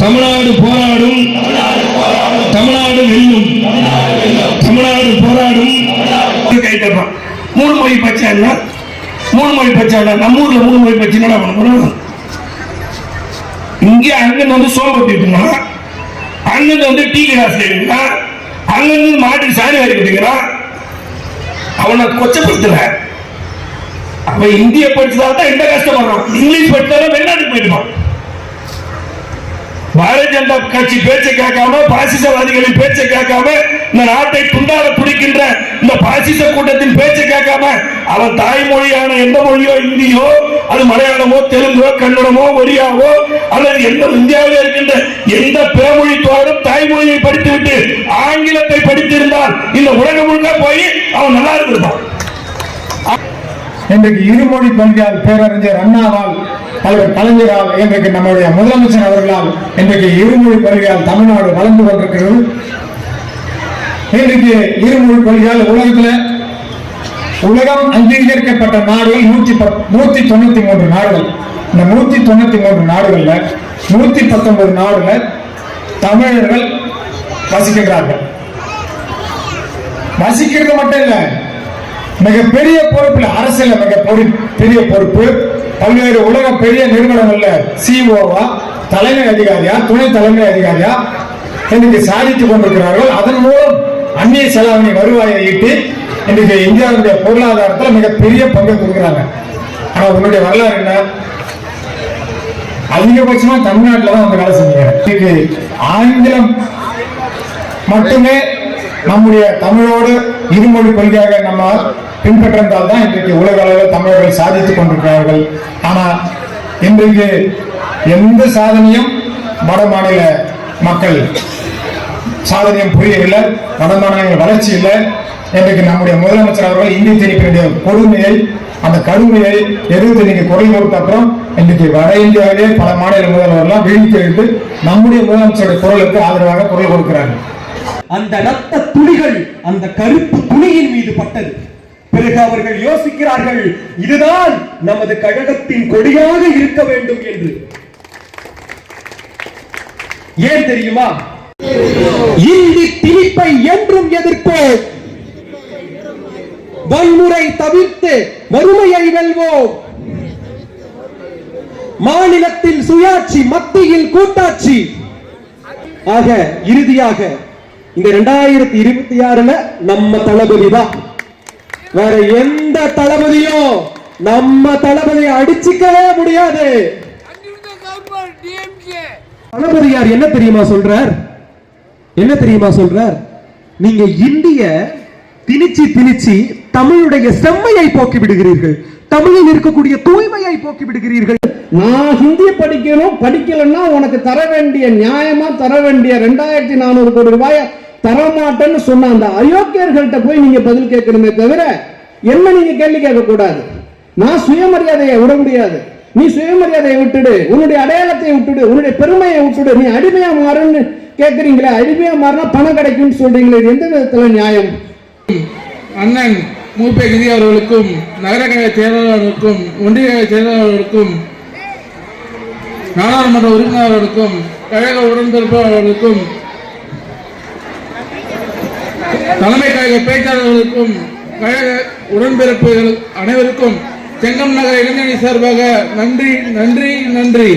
தமிழ்நாடு போராடும். தமிழ்நாடு வெல்லும். தமிழ்நாடு போராடும். கைத்தப்பான் மூணு மொழி பச்சான்னா மூணு மொழி பச்சாடா நம்ம ஊர்ல மூணு மொழி பச்சு என்ன பண்ண போறோம் இங்க அங்க வந்து சோம்பட்டிட்டுனா அங்கிருந்து வந்து டீ கிளாஸ் எழுதுறான் அங்கிருந்து மாட்டு சாணி வாரி கட்டிக்கிறான் அவனை கொச்சப்படுத்தல அப்ப இந்திய படிச்சதால தான் எந்த கஷ்டப்படுறான்? இங்கிலீஷ் படிச்சாலும் வெளிநாட்டுக்கு போயிடுவான். பாரதிய ஜனதா கட்சி பேச்சை கேட்காம பாசிசவாதிகளின் பேச்சை கேட்காம இந்த நாட்டை துண்டால பிடிக்கின்ற இந்த பாசிச கூட்டத்தின் பேச்சை கேட்காம அவன் தாய்மொழியான எந்த மொழியோ இந்தியோ அது மலையாளமோ தெலுங்கோ கன்னடமோ ஒரியாவோ அல்லது எந்த இந்தியாவில் இருக்கின்ற எந்த பிறமொழித்தோடும் தாய்மொழியை படித்துவிட்டு ஆங்கிலத்தை படித்திருந்தால் இந்த உலகம் முழுக்க போய் அவன் நல்லா இருந்திருப்பான். இன்றைக்கு இருமொழி கொள்கையால் பேரறிஞர் அண்ணாவால் தலைவர் கலைஞரால் இன்றைக்கு நம்முடைய முதலமைச்சர் அவர்களால் இன்றைக்கு இருமொழி கொள்கையால் தமிழ்நாடு வளர்ந்து கொண்டிருக்கிறது. இன்றைக்கு இருமொழி கொள்கையால் உலகத்தில் உலகம் அங்கீகரிக்கப்பட்ட நாடுகள் நூத்தி பத்- நூத்தி தொண்ணூத்தி மூன்று நாடுகள். இந்த நூத்தி தொண்ணூத்தி மூன்று நாடுகள்ல நூத்தி பத்தொன்பது நாடுல தமிழர்கள் வசிக்கின்றார்கள். வசிக்கிறது மட்டும் இல்லை மிகப்பெரிய பொறுப்புல அரசியல மிக பெரிய பொறுப்பு. பல்வேறு உலக பெரிய நிறுவனங்கள்ல சிஓவா தலைமை அதிகாரியா துணை தலைமை அதிகாரியா இன்னைக்கு சாதித்துக் கொண்டிருக்கிறார்கள். அதன் மூலம் அந்நிய செலாவணி வருவாயை ஈட்டி இன்னைக்கு இந்தியாவுடைய பொருளாதாரத்துல மிகப்பெரிய பங்கு கொடுக்குறாங்க. ஆனா உன்னுடைய வரலாறு என்ன? அதிகபட்சமா தமிழ்நாட்டில் தான் வந்து வேலை செஞ்சீங்க இன்னைக்கு ஆங்கிலம் மட்டுமே நம்முடைய தமிழோடு இருமொழி கொள்கையாக நம்ம பின்பற்றிருந்தால் தான் இன்றைக்கு உலக அளவில் தமிழர்கள் சாதித்துக் கொண்டிருக்கிறார்கள். ஆனால் இன்றைக்கு எந்த சாதனையும் வட மாநில மக்கள் சாதனையும் புரியவில்லை வட மாநிலங்கள் வளர்ச்சி இல்லை. இன்றைக்கு நம்முடைய முதலமைச்சர் அவர்கள் இந்தி வேண்டிய கொடுமையை அந்த கடுமையை எதிர்த்து நீங்க குரல் கொடுத்த அப்புறம் இன்றைக்கு வட இந்தியாவிலே பல மாநில முதல்வர்கள்லாம் வீழ்ச்சி எடுத்து நம்முடைய முதலமைச்சருடைய குரலுக்கு ஆதரவாக குரல் கொடுக்கிறார்கள். அந்த ரத்த துளிகள் அந்த கருப்பு துணியின் மீது பட்டது. பிறகு அவர்கள் யோசிக்கிறார்கள் இதுதான் நமது கழகத்தின் கொடியாக இருக்க வேண்டும் என்று. ஏன் தெரியுமா? இந்தி திணிப்பை என்றும் எதிர்ப்போ வன்முறை தவிர்த்து வறுமையை வெல்வோம். மாநிலத்தில் சுயாட்சி மத்தியில் கூட்டாட்சி. ஆக இறுதியாக இந்த ரெண்டாயிரத்தி இருபத்தி ஆறுல நம்ம தளபதி தான். வேற எந்த தளபதியும் நம்ம தளபதியை அடிச்சுக்கவே முடியாது. தளபதியார் என்ன தெரியுமா சொல்றார்? என்ன தெரியுமா சொல்றார்? நீங்க இந்திய திணிச்சு திணிச்சு தமிழுடைய செம்மையை போக்கி விடுகிறீர்கள். தமிழில் இருக்கக்கூடிய தூய்மையை போக்கி விடுகிறீர்கள். நான் ஹிந்தி படிக்கணும் படிக்கலன்னா உனக்கு தர வேண்டிய நியாயமா தர வேண்டிய ரெண்டாயிரத்தி நானூறு கோடி ரூபாய தரமாட்டேன்னு சொன்ன அந்த அயோக்கியர்கள்ட்ட போய் நீங்க பதில் கேட்கணுமே தவிர என்ன நீங்க கேள்வி கேட்க கூடாது நான் சுயமரியாதையை விட முடியாது. நீ சுயமரியாதையை விட்டுடு உன்னுடைய அடையாளத்தை விட்டுடு உன்னுடைய பெருமையை விட்டுடு நீ அடிமையா மாறுன்னு கேட்கறீங்களே அடிமையா மாறினா பணம் கிடைக்கும்னு சொல்றீங்களே எந்த விதத்துல நியாயம்? அண்ணன் மூப்பே கிரி அவர்களுக்கும் நகரக்கழக செயலாளர்களுக்கும் ஒன்றிய கழக செயலாளர்களுக்கும் நாடாளுமன்ற உறுப்பினர்களுக்கும் கழக உடன்பிறப்பவர்களுக்கும் தலைமை கழக பேச்சாளர்களுக்கும் கழக உடன்பிறப்புகள் அனைவருக்கும் செங்கம் நகர இளைஞரணி சார்பாக நன்றி நன்றி நன்றி.